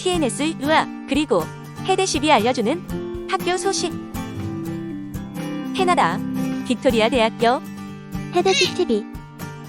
TNS 유아 그리고 헤드십이 알려주는 학교 소식 캐나다 빅토리아 대학교 헤드십 TV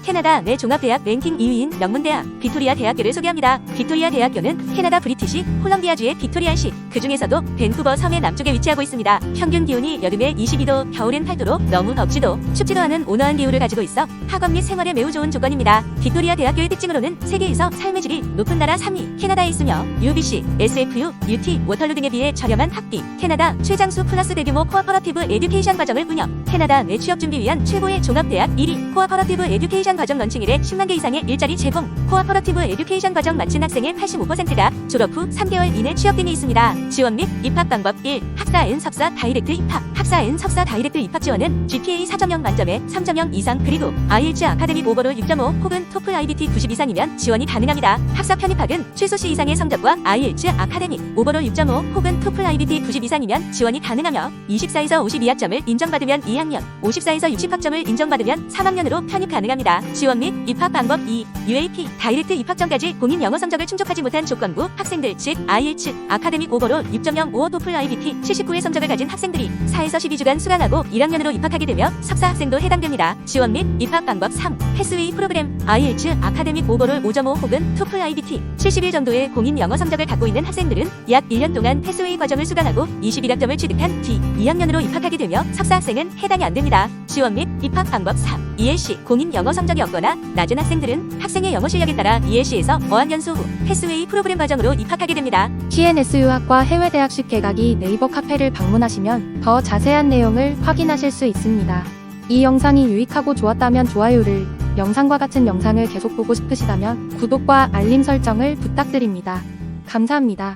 캐나다 내 종합대학 랭킹 2위인 명문대학 빅토리아 대학교를 소개합니다. 빅토리아 대학교는 캐나다 브리티시 콜럼비아주의 빅토리아시 그 중에서도 밴쿠버 섬의 남쪽에 위치하고 있습니다. 평균 기온이 여름에 22도, 겨울엔 8도로 너무 덥지도 춥지도 않은 온화한 기후를 가지고 있어 학업 및 생활에 매우 좋은 조건입니다. 빅토리아 대학교의 특징으로는 세계에서 삶의 질이 높은 나라 3위 캐나다에 있으며 UBC, SFU, UT, 워털루 등에 비해 저렴한 학비, 캐나다 최장수 플러스 대규모 코어퍼러티브 에듀케이션 과정을 운영, 캐나다 내 취업 준비 위한 최고의 종합대학 1위 코어퍼러티브 에듀케이션 과정 런칭 일에 10만 개 이상의 일자리 제공, 코어퍼러티브 에듀케이션 과정 마친 학생의 85%가 졸업 후 3개월 이내 취업 등이 있습니다. 지원 및 입학 방법 1. 학사 앤 석사 다이렉트 입학 학사 앤 석사 다이렉트 입학 지원은 GPA 4.0 만점에 3.0 이상 그리고 IELTS 아카데믹 오버롤 6.5 혹은 토플 IBT 90 이상이면 지원이 가능합니다. 학사 편입학은 최소 C 이상의 성적과 IELTS 아카데믹 오버롤 6.5 혹은 토플 IBT 90 이상이면 지원이 가능하며 24에서 52학점을 인정받으면 2학년, 54에서 60학점을 인정받으면 3학년으로 편입 가능합니다. 지원 및 입학 방법 2. UAP 다이렉트 입학 전까지 공인 영어 성적을 충족하지 못한 조건부 학생들 즉 IELTS 아카데믹 오버롤 6.0 5 토플 IBT 79의 성적을 가진 학생들이 4에서 12주간 수강하고 1학년으로 입학하게 되며 석사 학생도 해당됩니다. 지원 및 입학 방법 3. 패스웨이 프로그램 IELTS 아카데믹 오버롤 5.5 혹은 토플 IBT 70일 정도의 공인 영어 성적을 갖고 있는 학생들은 약 1년 동안 패스웨이 과정을 수강하고 21학점을 취득한 뒤 2학년으로 입학하게 되며 석사 학생은 해당이 안 됩니다. 지원 및 입학 방법 3. ELC 공인 영어 성적이 없거나 낮은 학생들은 학생의 영어 실력에 따라 ELC에서 어학연수 후 패스웨이 프로그램 과정으로 입학하게 됩니다. TNS 유학과 해외 대학식 개각이 네이버 카페를 방문하시면 더 자세한 내용을 확인하실 수 있습니다. 이 영상이 유익하고 좋았다면 좋아요를, 영상과 같은 영상을 계속 보고 싶으시다면 구독과 알림 설정을 부탁드립니다. 감사합니다.